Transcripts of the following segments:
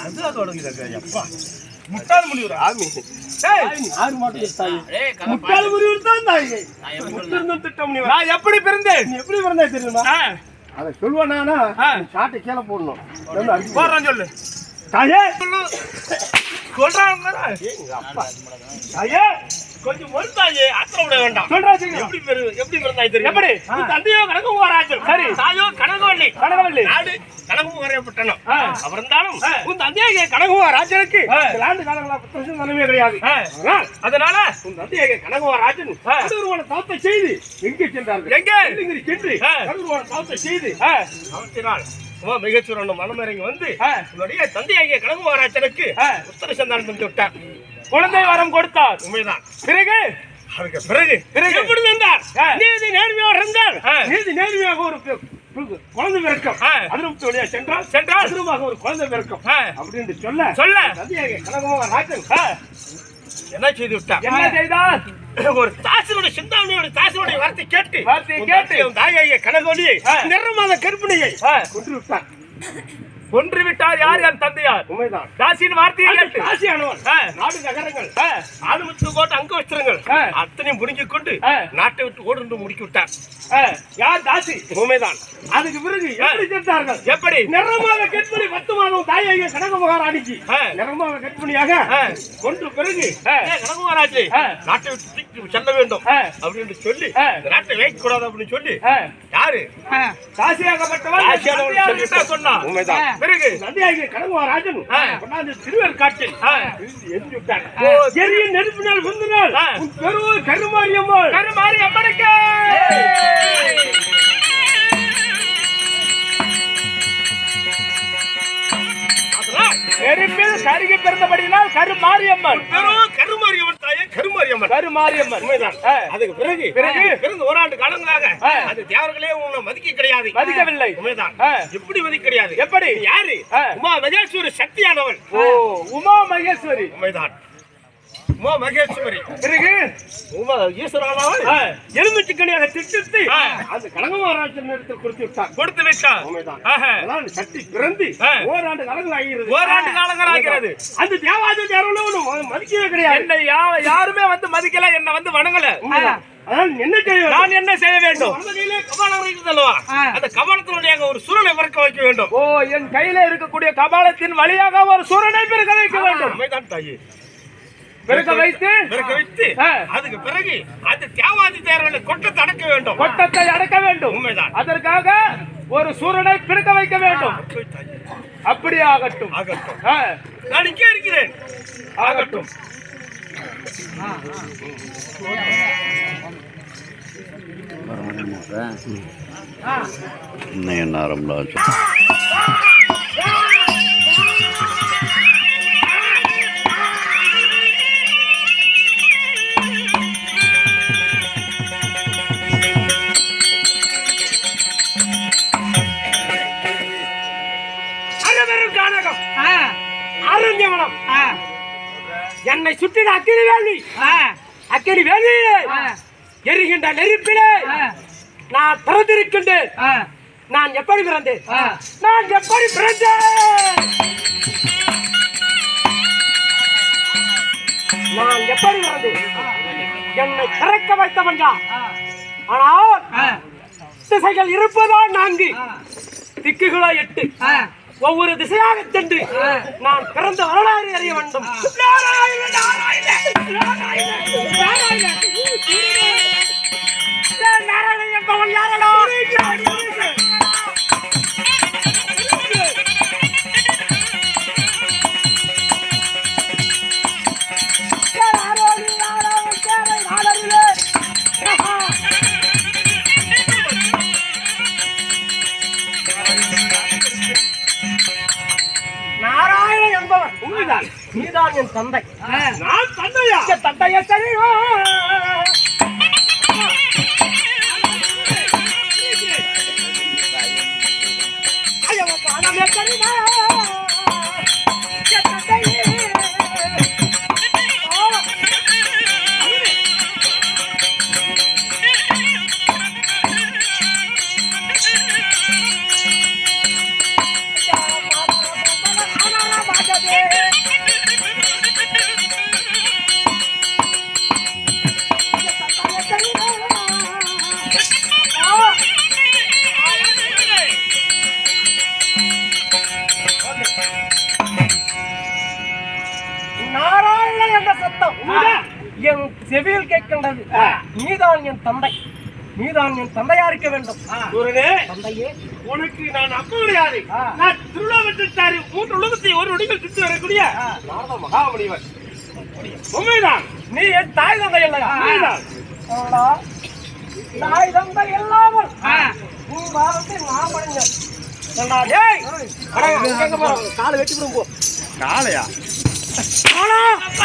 அதுதான் தொடங்குது அப்பா. முட்டாள் முனிவர்? ஆமி. ஆறு மாட்டு தாய்? ஏய், கதை முட்டாள் முறிவர் தான் தாய். முட்டிருந்தும் திட்ட முனிவர். நான் எப்படி பிறந்தேன் நீ எப்படி பிறந்தா தெரியுமா? அதை சொல்லுவானா. சாட்டை கீழே போடணும். போடுறேன் சொல்லு. தாயே! சொல்றாங்க எங்க அப்பா. ஐயா கொஞ்சம் மறுத்தாயே ஆத்திரம் விட வேண்டாம். எப்படி பெரு எப்படி பிறந்தாய் தெரியும் எப்படி? உன் தந்தையோ கனகு மகாராஜன் சரி. தாயோ கனகவல்லி கனகவல்லி. நாடு கனகு மகாராஜப்பட்டனம் ஆ. அவர் இருந்தாலும். உன் தந்தையாகிய கனகு மகாராஜனுக்கு ஆ. சில ஆண்டு காலங்களா கிடையாது அதனால உன் தந்தையாக கனகவராஜன் ஆ. கருதுருவான தவத்தை செய்து எங்கே சென்றார்கள் எங்கே? சென்று ஆ. கருதுருவான தவத்தை செய்து அவற்றினால் மிகச்சூரன் மனமிறங்கி வந்து. உன்னுடைய தந்தையாகிய கனகு மகாராஜனுக்கு ஆ. உத்தர சந்தானம் தந்து விட்டார் குழந்தை வரம் கொடுத்தார் உண்மைதான் பிறகு அதுக்கு பிறகு பிறகு? எப்படி இருந்தார். நீதி நேர்மையோடு இருந்தார் ஆ. நீதி நேர்மையாக ஒரு குழந்தை பிறக்கம். அதிருப்தி வழியா சென்றால் சென்றால்? அதிரமாக ஒரு குழந்தை பிறக்கம். அப்படின்னு சொல்ல சொல்ல ஆ. என்ன செய்து விட்டார் என்ன செய்தார் ஒரு தாசனுடைய சிந்தாமணியோட தாசனுடைய வார்த்தை கேட்டு வார்த்தையை கேட்டு. தாயாகிய கனகோலியை. நிறமாத கற்பிணியை ஆ. கொன்று விட்டார் கொன்று விட்டார் யார் என் தந்தையார்? உண்மைதான். தாசியின் வார்த்தையை கேட்டு. காசியானவன் ஆ. நாடு நகரங்கள். ஆ, ஆளுமுத்து கோட்டை அங்க வச்சிருங்கள். அத்தனையும் முடிங்கிக் கொண்டு. நாட்டை விட்டு ஓடுண்டு முடுக்கி விட்டார் யார் தாசி? உண்மைதான். அதுக்கு பிறகு எப்படி சென்றார்கள் எப்படி? நிறமாக கற்பனை பத்து மாதம் தாயாக கனக மகாராணிக்கு. நிறமாக கற்பனையாக ஆ. கொன்று பிறகு ஏ, கனகமகாராஜே, ஆ. நாட்டை விட்டு செல்ல வேண்டும். அப்படின்னு சொல்லி நாட்டை வைக்க கூடாது அப்படின்னு சொல்லி யாரு? தாசியாகப்பட்டவன் தாசியானவன். சொன்னான். உண்மைதான். பிறகு தந்தையாகிய கனக மகாராஜன் ஆ. கொண்டாந்து திருவேற்காட்டில் ஆ. எரிஞ்சு விட்டார். ஓ, எரிய நெருப்பினால் முந்தினால் ஆ. உன் பெருவு கருமாரியம்மாள் கருமாரி அம்மனுக்கு! நெருப்பில் கருகி பிறந்தபடியினால் கருமாரியம்மன். பெரும் கருமாரியம்மன். கருமாரியம்மன் கருமாரியம்மன் உண்மைதான். அதுக்கு பிறகு பிறகு? பிறந்து ஓராண்டு காலங்களாக ஆ. அந்த தேவர்களே உன்னை மதிக்க கிடையாது மதிக்கவில்லை. உண்மைதான். எப்படி மதிக்க கிடையாது எப்படி? யாரு. உமா மகேஸ்வரி சக்தியானவன் ஓ உமா மகேஸ்வரி உண்மைதான் உமா மகேஸ்வரி. பிறகு? உமா திட்டித்து. அந்த கொடுத்து விட்டார் கொடுத்து விட்டான். உண்மைதான். சக்தி பிறந்து. ஓராண்டு காலங்கள் ஆகிறது. ஓராண்டு காலங்கள் ஆகிறது. அந்த தேவாதி தேவனும் மதிக்கவே கிடையாது. என்னை யாருமே வந்து மதிக்கல என்ன வந்து வணங்கல? நான் என்ன செய்ய வேண்டும்? அந்த கபாலத்தினுடைய ஒரு சூழலை பிறக்க வைக்க வேண்டும். ஓ என் கையில இருக்கக்கூடிய கபாலத்தின் வழியாக ஒரு சூரனை பிறக்க வைக்க வேண்டும். பிறக்க வைத்து பிறக்க வைத்து. அதுக்கு பிறகு அந்த தேவாதி தேர்தலை கொட்டத்தை அடக்க வேண்டும் கொட்டத்தை அடக்க வேண்டும் உண்மைதான் அதற்காக ஒரு சூரனை பிறக்க வைக்க வேண்டும். அப்படி ஆகட்டும் ஆகட்டும் நான் இங்கே இருக்கிறேன் ஆகட்டும் இன்னும் என்ன ஆரம்பம் சுற்றின அக்கினி வேலி. அக்கினி வேலியிலே எரிகின்ற நெருப்பிலே நான் பிறந்திருக்கின்றேன். நான் எப்படி பிறந்தேன்? நான் எப்படி பிறந்தேன்? நான் எப்படி பிறந்தேன்? என்னை பிறக்க வைத்தவன் யார்? ஆனால் திசைகள் இருப்பதா நான்கு. திக்குகளோ எட்டு. ஒவ்வொரு திசையாக சென்று நான் பிறந்த வரலாறு அறிய வேண்டும். நீதான் என் தந்தையா இருக்க வேண்டும் தந்தையே உனக்கு நான் அப்ப கிடையாது ஆ. நான் திருவிழாவட்டாரி மூன்று உலகத்தை ஒரு நொடிகள் சுற்றி வரக்கூடிய நாரத மகாமுனிவர் உண்மைதான். நீ என் தாய் தந்தை இல்லையா தாய் தந்தை இல்லாமல் நீ வாரத்தை நான் படைஞ்சேன்? காலை வெட்டி விடும் போ.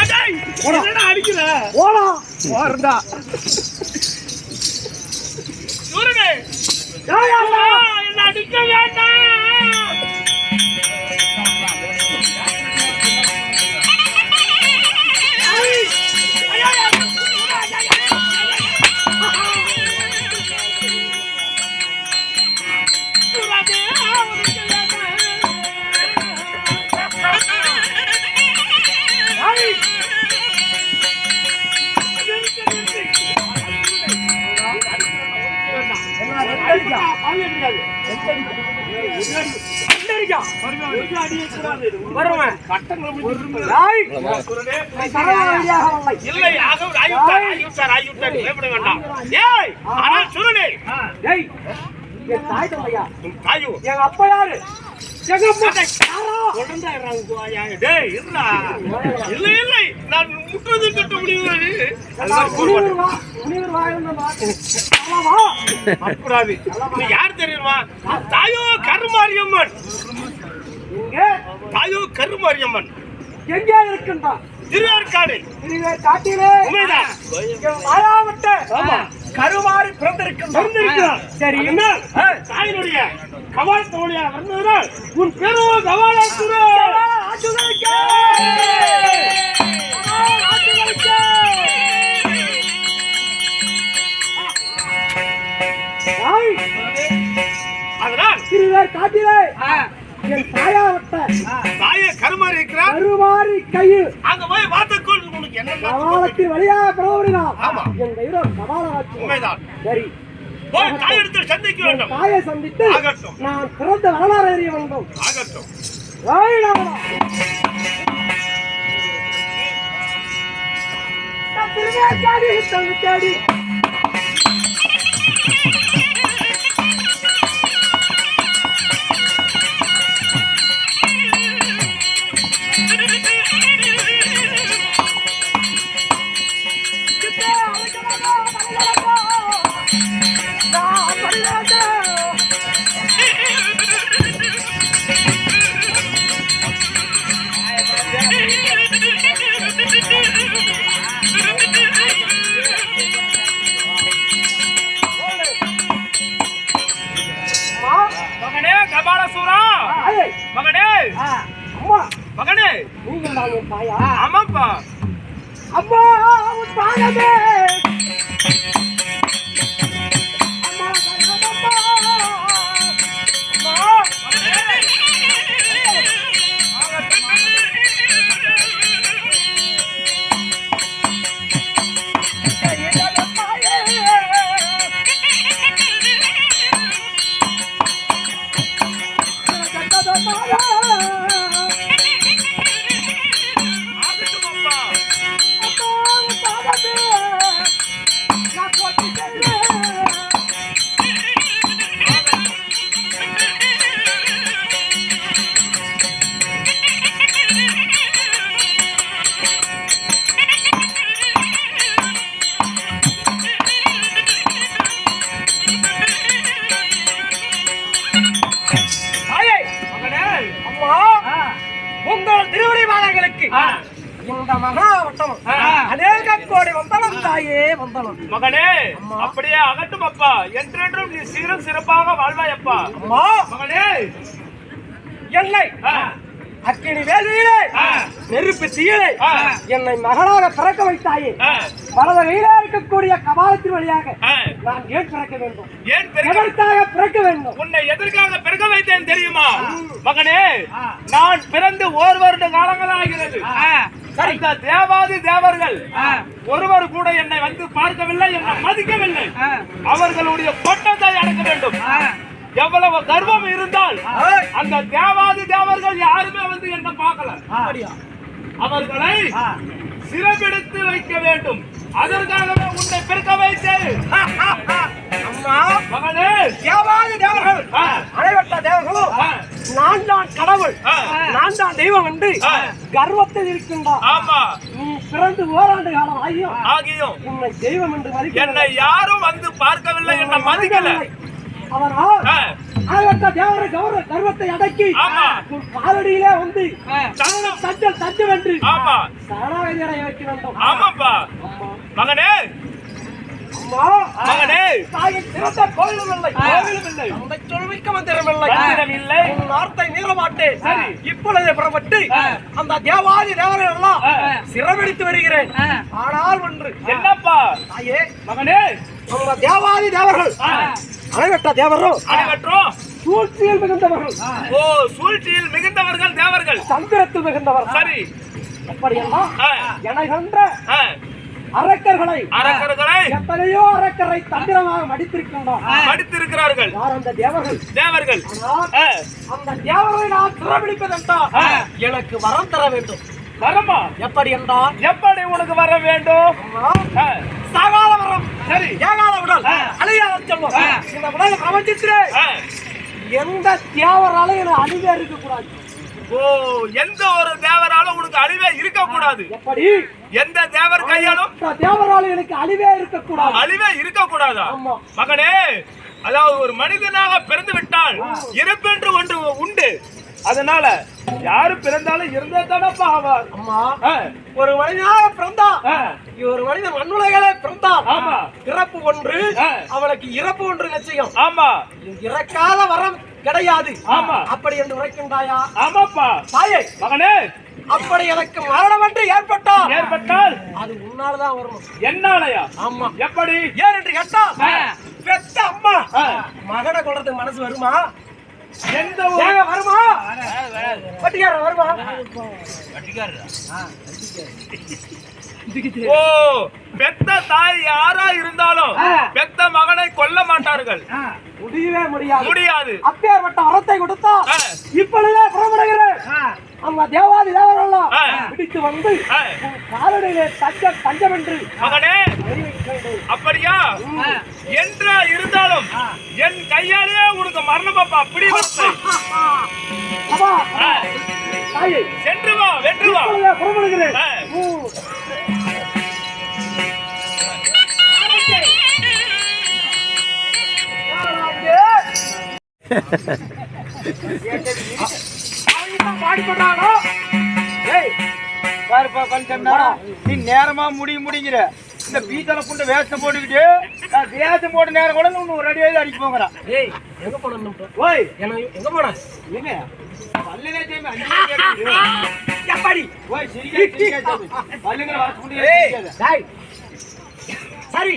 அடேய், என்னடா அடிக்கிற? ஏய், அம்மா, என்ன அடிக்க வேண்டாம். இல்லை. ஆகிவிட்டார், ஆகிவிட்டார், பயப்பட வேண்டாம். ஏய், ஆனால் சுருளே, டேய், என் தாய் தந்தையா எங்க அப்பா யாரு எங்க அப்பா டேய், இல்லை, இல்லை, நான் முற்றுவது கட்ட முடியாது. யார் தெரியுமா தாயோ கருமாரியம்மன் தாயோ கருமாரியம்மன். எங்கே இருக்கின்றான் திருவேற்காடு திருவேர் காட்டிலே. உண்மைதான். மாயாவட்ட கருமாறி பிறந்திருக்கின்றான் சரி. என்ன தாயினுடைய கவால் தோழியா வந்ததால் உன் பெருவ கவாலாசுரே அதனால் திருவேர் காட்டிலே. என் தாயாவட்ட தாயை கருமாறி இருக்கிறார் கருமாறி கையில் அங்க போய் பார்த்துக்கொள் உனக்கு என்ன கவாலத்தில் வழியாக பிறவினான் ஆமா. என் தெய்வம் கவாலராட்சி உண்மைதான். சரி. போய் தாயிடத்தில் சந்திக்க வேண்டும். தாயை சந்தித்து ஆகட்டும். நான் பிறந்த வரலாறு அறிய வேண்டும் ஆகட்டும் நாமளா. நான் கபாலசூரா மகனே. அம்மா. மகனே. ஆமாப்பா. அம்மா உன் மகனே அப்படியே அகட்டும் அப்பா. என்றென்றும் நீ சீரும் சிறப்பாக வாழ்வாய் அப்பா. அம்மா. மகனே. என்னை. அக்கினி வேலையிலே நெருப்பு தீயிலே என்னை மகனாக பிறக்க வைத்தாயே. வலது கையிலே இருக்கக்கூடிய கபாலத்தின் வழியாக. நான் ஏன் பிறக்க வேண்டும்? ஏன் எதற்காக பிறக்க வேண்டும்? உன்னை எதற்காக பிறக்க வைத்தேன் தெரியுமா? மகனே நான் பிறந்து ஓர் வருட காலங்களாகிறது அந்த தேவாதி தேவர்கள் ஒருவர் கூட என்னை வந்து பார்க்கவில்லை என்னை மதிக்கவில்லை. அவர்களுடைய பட்டத்தை அடக்க வேண்டும். எவ்வளவு கர்வம் இருந்தால் அந்த தேவாதி தேவர்கள் யாருமே வந்து என்ன பார்க்கல. அவர்களை சிறப்பெடுத்து வேண்டும். அதற்காகவே உன்னை பிறக்க வைத்தேன். அம்மா மகனே. தேவாதி தேவர்கள் ஆ, அனைவட்ட தேவர்களும் நான் தான் கடவுள். நான் தான் தெய்வம் என்று. கர்வத்தில் இருக்கின்றார் ஆமா. நீ பிறந்து ஓராண்டு காலம் ஆகியும் ஆகியும் உன்னை தெய்வம் என்று மதிக்கவில்லை. என்னை யாரும் வந்து பார்க்கவில்லை என்ன மதிக்கல. அவனால் ஆ, அனைவட்ட தேவரை கௌரவ கர்வத்தை அடக்கி. உன் காலடியிலே வந்து சத்தம். தஞ்சல் தஞ்சம் என்று அடைய வைக்க வேண்டும் ஆமாப்பா. மகனே. அம்மா மகனே. தாயின் சிறந்த கோயிலும் இல்லை. கோவிலும் இல்லை. தந்தை சொல்மிக்க மந்திரமில்லை மந்திரம் இல்லை. உன் வார்த்தை மீறமாட்டேன். சரி. இப்பொழுது புறப்பட்டு அந்த தேவாதி தேவரை எல்லாம் ஆ. சிறமெடுத்து வருகிறேன். ஆனால் ஒன்று. என்னப்பா? மகனே. அந்த தேவாதி தேவர்கள். ஆ, அனைவட்ட தேவரும் சூழ்ச்சியில் மிகுந்தவர்கள். ஓ சூழ்ச்சியில் மிகுந்தவர்கள் தேவர்கள். சந்திரத்தில் மிகுந்தவர்கள் சரி. அப்படியெல்லாம் எனகன்ற அரக்கர்களை அரக்கர்களை எத்தனையோ அரக்கரை தந்திரமாக மடித்திருக்கின்றோம். படித்திருக்கிறார்கள் யார் அந்த தேவர்கள்? தேவர்கள். அந்த தேவரை நான் சிறப்பிடிப்பதென்றால் ஆ. எனக்கு வரம் தர வேண்டும். வரமா? எப்படி என்றால் எப்படி உனக்கு வர வேண்டும்? சாகாத வரம். சரி ஏகாத உடல். அழியாத செல்வம். இந்த பிரபஞ்சத்திலே ஆ, எந்த தேவராலும் எனக்கு அழிவே இருக்கக்கூடாது. ஓ எந்த ஒரு தேவராலும் உனக்கு அழிவே இருக்க கூடாது எப்படி? எந்த தேவர் கையாலும் தேவராலும் எனக்கு அழிவே இருக்கக்கூடாது. அழிவே இருக்க கூடாதா. மகனே அதாவது ஒரு மனிதனாக பிறந்து விட்டால் இறப்பென்று ஒன்று உண்டு. அதனால யாரு பிறந்தாலும் இருந்தே தானப்பா ஆவார் அம்மா ஒரு மனிதனாக பிறந்தா ஆ, ஒரு மனிதன் மண்ணுலகளே பிறந்தான். ஆமா. பிறப்பு ஒன்று ஆ. அவனுக்கு இறப்பு ஒன்று நிச்சயம். ஆமா. இறக்காத வரம் கிடையாது. ஆமா. அப்படி என்று உரைக்கின்றாயா? ஆமாப்பா. தாயே மகனே. அப்படி எனக்கு மரணம் என்று ஏற்பட்டா ஏற்பட்டால்? அது உன்னால்தான் வரணும் என்னாலயா? ஆமா. எப்படி? ஏன் என்று கேட்டா. பெத்த அம்மா. மகனை கொள்றதுக்கு மனசு வருமா? எந்த ஒரு ஏங்க வருமா? பட்டிக்காரன் வருமா? ஓ பெத்த தாய் யாரா இருந்தாலும். பெத்த மகனை கொல்ல மாட்டார்கள். முடியவே முடியாது. முடியாது. அப்பேற்பட்ட வரத்தை கொடுத்தா. இப்பொழுதே புறப்படுகிறேன் தேவாதி தேவரெல்லாம் ஆ. பிடித்து வந்து ஆ. உன் காலடியிலே தஞ்ச தஞ்சம் என்று மகனே. அப்படியா? என்ற என் கையாலேயே உனக்கு. அப்பா, ஆ. தாயே, சென்று வா வென்று வா புறப்படுகிறேன் பாடுபடுறானோ? பாருப்பா பஞ்சம்னா நீ நேரமா முடி முடிங்கிற இந்த பீத்தல புண்ட வேஷம் போட்டுக்கிட்டு வேஷம் போட்ட நேரம் கூட இன்னும் ரெடி ஆகி அடிக்க போங்கிறான் ஏய், எங்க இப்ப? ஓய் என்ன, எங்க போன? என்ன பல்லுங்க அஞ்சு. எப்படி? ஓய் சிரிக்காத பல்லுங்க வர முடியாது ஏய், டேய். சரி.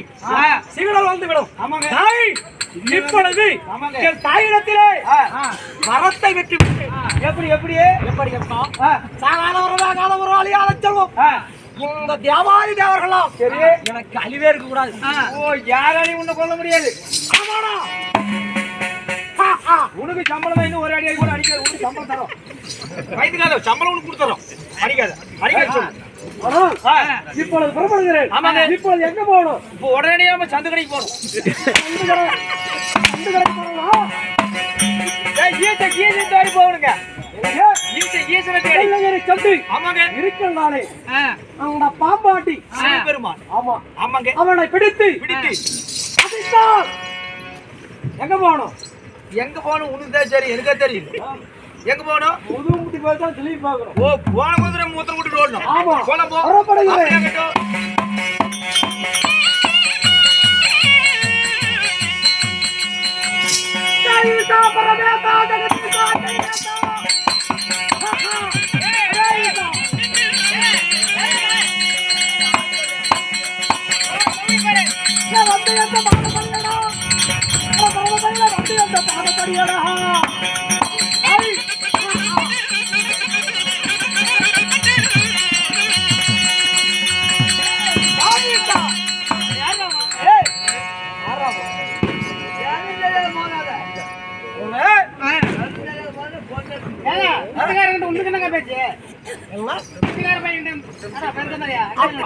சிக்னல் வந்து விடும் ஆமாங்க தாய் இப்பொழுது. என் தாயிடத்திலே மரத்தை வெட்டி. எப்படி எப்படி எப்படி எப்பா ஆ, சாகாதவரும் ஆகாதவரும் அழியாத செல்வம் இந்த தேவாதி தேவர்களாம். சரி. எனக்கு அழிவே இருக்க கூடாது ஓ யாராலையும் உன்னை கொல்ல முடியாது. உனக்கு சம்பளம் இன்னும் ஒரு அடியாக கூட அடிக்காது. உனக்கு சம்பளம் தரோம். வயிற்றுக்காத சம்பளம் உனக்கு கொடுத்துறோம். அடிக்காத அடிக்காத சொல்லு. இப்பொழுது புறப்படுகிறேன். ஆமாங்க. இப்பொழுது எங்க போகணும்? இப்போ உடனே நம்ம சந்து கடைக்கு போகணும். சந்து கடை சந்து கடைக்கு போகணும்? போகணுங்க. பாம்பாட்டி. சிவபெருமான். ஆமா. ஆமாங்க. அவனை பிடித்து. பிடித்து. எங்க போகணும்? எங்க போகணும்? உனக்கு தான் சரி எனக்கே தெரியும். எங்க போகணும்? முதுகுமுட்டி போய் தான் திரும்பி ஓ போன விட்டுட்டு ஓடணும் ஆமா. போலாம் போ. புறப்படுகிறேன்.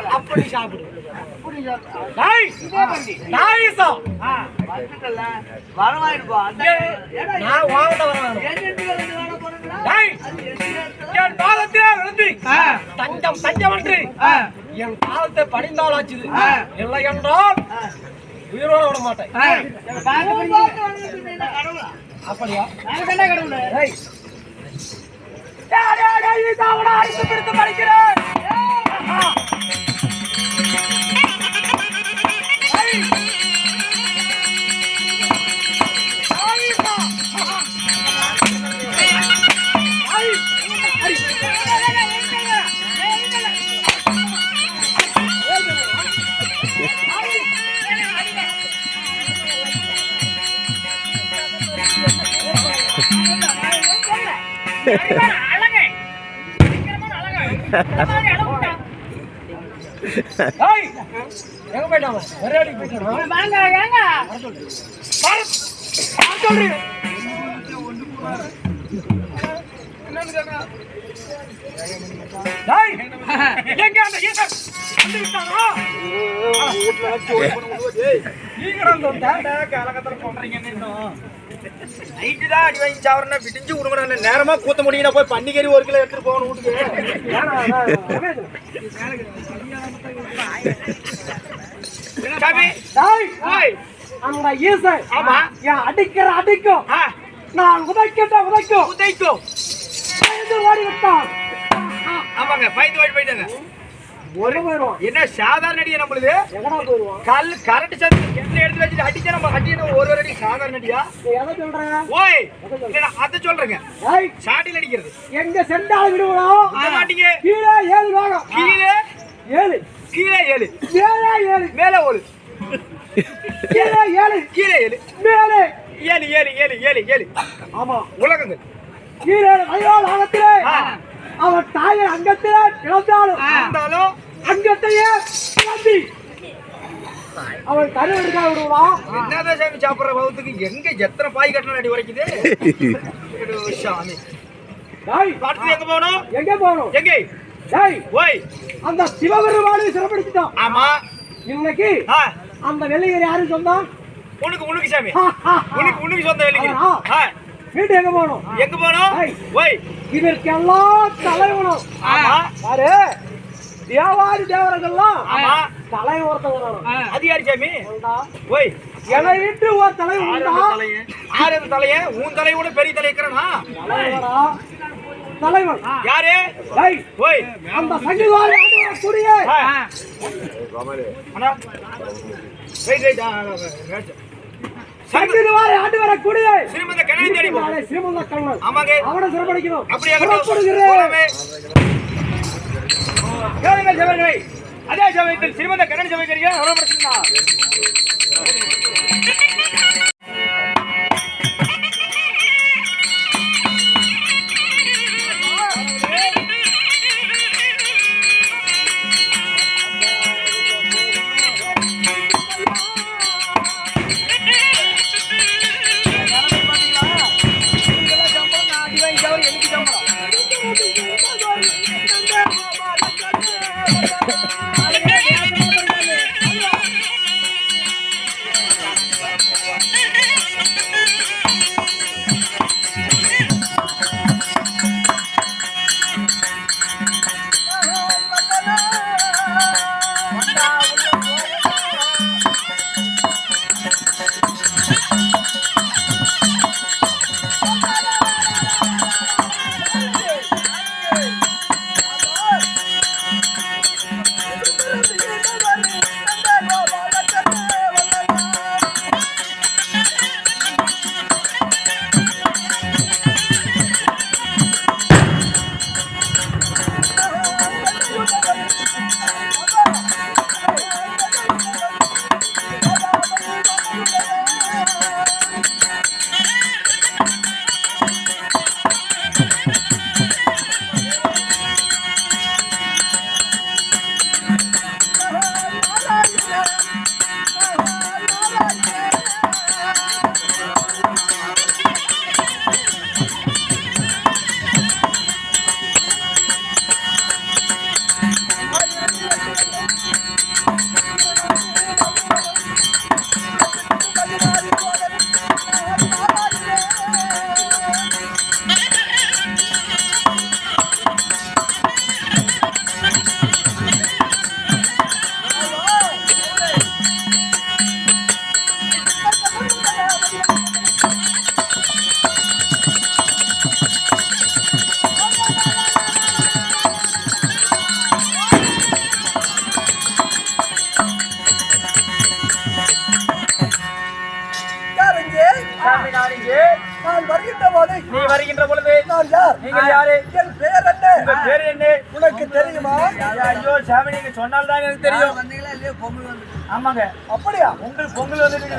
அப்படி சாப்பிடு நான் என் காலத்தை விழுந்து, தஞ்சம் என் இல்லை என்றால் உயிரோட விட மாட்டேன் அப்படியா கடவுள் அடித்து பிடித்து படிக்கிறேன் டேய், எங்க போயிட்டான் அவன்? ஒரே அடிக்கு போயிட்டானா? வர சொல்றீங்க. டேய், எங்க அந்த ஈசன்? வந்து விட்டானா? நீங்க? கலகத்துல பண்றீங்கன்னு இன்னும். நைட்டு தான் அடி வாங்கி சாவரனா விடிஞ்சு விடுங்கடா நேரமா கூத்த முடியும் போய் பன்னிக்கறி ஒரு கிலோ எடுத்துட்டு போகணும் வீட்டுக்கு. ஆமா. அடிக்கிற அடிக்கும்? நான் உதைக்கிட்ட உதைக்கும். உதைக்கும். பயந்து ஓடி விட்டான் ஆமாங்க பயந்து ஓடி போயிட்டாங்க. ஒரு போயிடுவான் என்ன சாதாரண அடியா நம்மளுது? கல் கரண்ட் சத்து கெட்டில எடுத்து வச்சுட்டு அடிச்சா நம்ம அடிச்சா ஒரு ஒரு அடி சாதாரண அடியா? எதை சொல்ற? ஓய் அதை சொல்றேங்க. சாட்டில் அடிக்கிறது. எங்க சென்றால் விடுவோம் விட மாட்டீங்க. கீழே ஏழு வேகம் கீழே? ஏழு. கீழே ஏழு. மேலே ஏழு. மேலே ஒரு கீழே ஏழு. கீழே ஏழு. மேலே. ஏழு ஏழு ஏழு ஏழு ஏழு. ஆமா. உலகங்கள். கீழே வயோல் அவன் தாயை அங்கத்திலே இழந்தாலும் அங்கத்தையே கிளம்பி அவன் கரு எடுக்க விடுவான் என்னதான் சாமி சாப்பிடுற பகுத்துக்கு எங்க எத்தனை பாய் கட்டணும் அடி உரைக்குது? சாமி. டேய் பாட்டு எங்க போகணும் எங்க போகணும் எங்க? டேய் ஓய் அந்த சிவபெருமானை சிறப்பிடிச்சிட்டான் ஆமா. இன்னைக்கு அந்த வெள்ளையர் யாரு சொந்தம் உனக்கு உனக்கு சாமி. உனக்கு உனக்கு சொந்த வேலைக்கு வீட்டு எங்க போகணும் எங்க ஏய். ஓய் இதற்கெல்லாம் தலைவனும் ஆமா யாரு தேவாதி தேவர்கள்லாம் தலை ஒருத்தன் வரணும் அது யாரு சாமி? ஓய் விட்டு ஒரு யாரு உண்டா யாரு அந்த தலைய உன் தலையோட பெரிய தலை இருக்கிறனா? தலைவன் யாரு டேய், ஓய் அந்த சங்கிவாரி குடியே. அண்ணா வெயிட் வெயிட் சங்கு சங்கிவாரி ஆண்டு வர குடியே சிறுமந்த கிணறு தேடி ஸ்ரீமந்த கண்ணன். ஆமாங்க. அவனை சிறப்படிக்கணும் அப்படியே. கேளுங்கள் சிவர்களே. அதே சமயத்தில் சிறுமந்த கண்ணன் சமைக்கிறீங்க Thank சொன்னால்தான் எனக்கு தெரியும். ஆமாங்க. அப்படியா? உங்களுக்கு பொங்கல் வந்துட்டு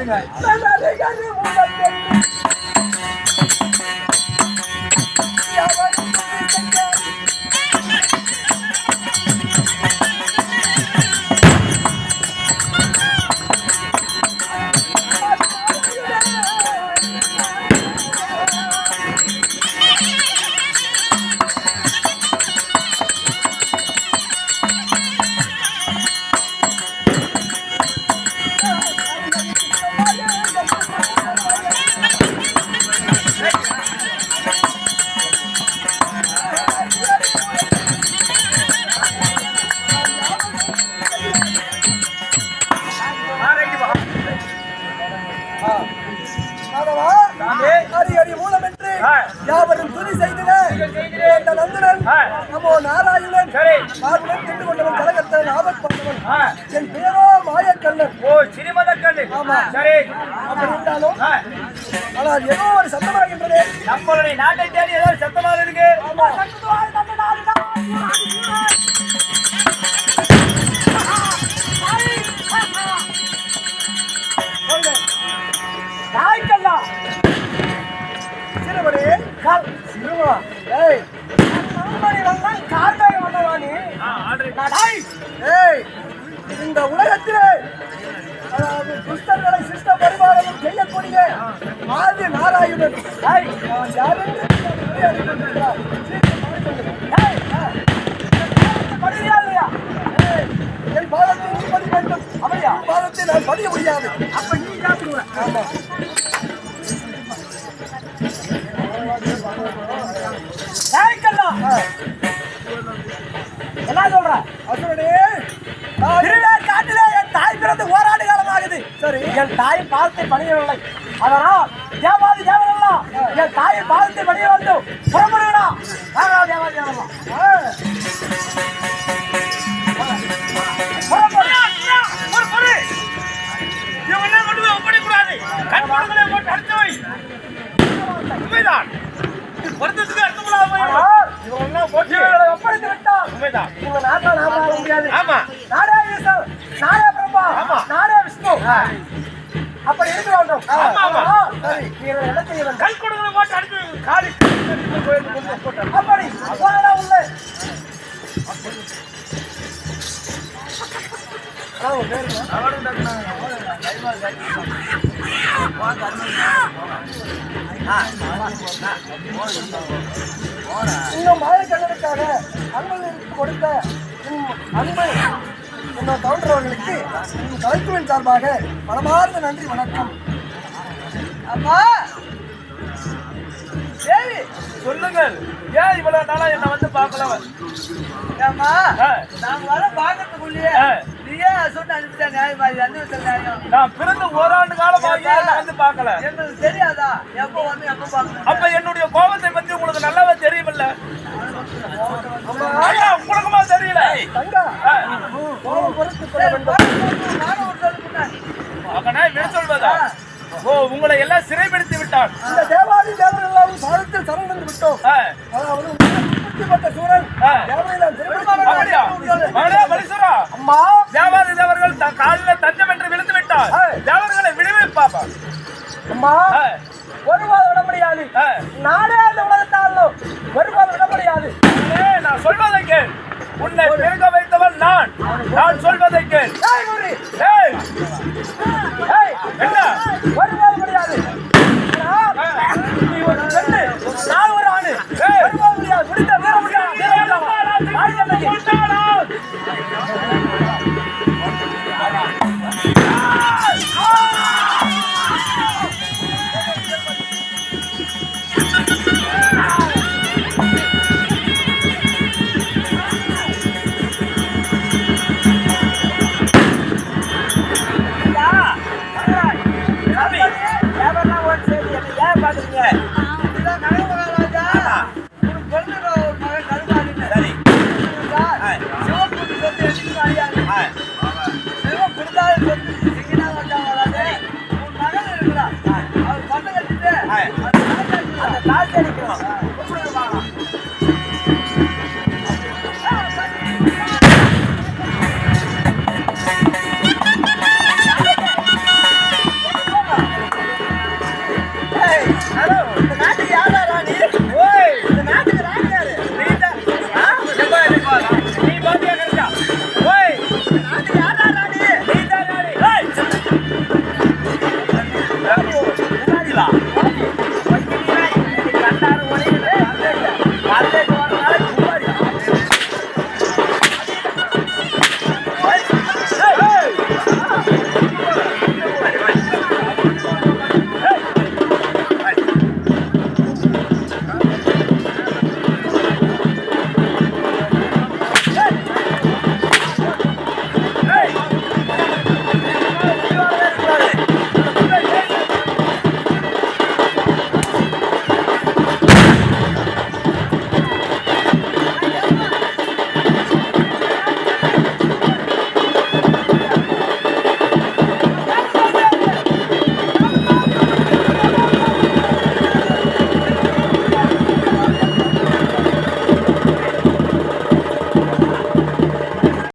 ஆனால் ஏதோ ஒரு சத்தமாகின்றது நம்மளுடைய நாட்டை தேடி ஏதாவது சத்தமாக இருக்கு. நாய்க்கல்லா. சிறுவனே, கால். சிறுவா. ஏய், கார்மேக வந்தவா நீ? ஏய், இந்த உலகத்திலே அதாவது துஷ்டர்களை சிஷ்ட பரிபாலனம் செய்யக்கூடிய ஆதி நாராயணன். ஏய், யாரென்று என் பாதத்தை நீ பதிய வேண்டும். அப்படியா பாதத்தை நான் முடியாது. அப்ப நீ ஆமா. என்ன சொல்ற? அசுரனே திருவிழா காட்டிலே என் தாய் பிறந்து ஓராண்டு காலம் ஆகுது சரி என் தாய் பாதத்தை பணியவில்லை. அதனால் தேவாதி தேவனெல்லாம் என் தாயை பாதத்தை பணிய வேண்டும். புறப்படுகிறா தேவாதி தேவனெல்லாம் இவனை கொண்டு போய் ஒப்படைக்கூடாது கண் கொடுக்கலை போட்டு அடித்து வை உண்மைதான் வருத்தத்துக்கு அர்த்தமில்லாத போயிடும் இவங்கெல்லாம் போட்டு ஒப்படைத்து விட்டால் உண்மைதான் உங்க நாட்டை நாம ஆள முடியாது ஆமா நாடே ஈசன், நாடே பிரம்மா, ஆமா. நாடே விஷ்ணு. அப்படி இருக்க வேண்டும். சரி, இதை என்ன செய்ய வேண்டும்? கண் கொடுக்கலை போட்டு அடித்து காலி அப்படி, அப்போதெல்லாம் உள்ள. இந்த மாயக்கண்ணனுக்காக அன்பர்களுக்கு கொடுத்த உன் அன்பை உன்னை தோன்றவர்களுக்கு உன் கலைக்குவின் சார்பாக மனமார்ந்த நன்றி வணக்கம். அம்மா தேவி சொல்லுங்கள். ஏன் இவ்வளவு நாளா என்ன வந்து பார்க்கல ஆ, நான் வர பார்க்கறதுக்குள்ளேயே ஆ. நீயே சொன்ன அனுப்பிட்ட நியாயமா இது நியாயம். நான் பிறந்து ஓராண்டு காலமாக வந்து பார்க்கல? எங்களுக்கு தெரியாதா? எப்போ வந்து எப்போ பார்க்கணும் அப்ப என்னுடைய கோபத்தை பத்தி உங்களுக்கு நல்லாவே தெரியுமில்ல? ஐயா, உங்களுக்குமா தெரியல. ஒரு மகனே வீடு சொல்வதா? ஓ உங்களை எல்லாம் சிறைப்படுத்தி விட்டான். இந்த தேவாதி தேவர்களால் பாதத்தில் சரணடைந்து விட்டோம். தேவாதி தேவர்கள் காலில் தஞ்சம் என்று விழுந்து விட்டார். தேவர்களை விடுவிப்பாப்பா அம்மா. ஆ, ஒருபால் விட முடியாது. ஆ. Hadj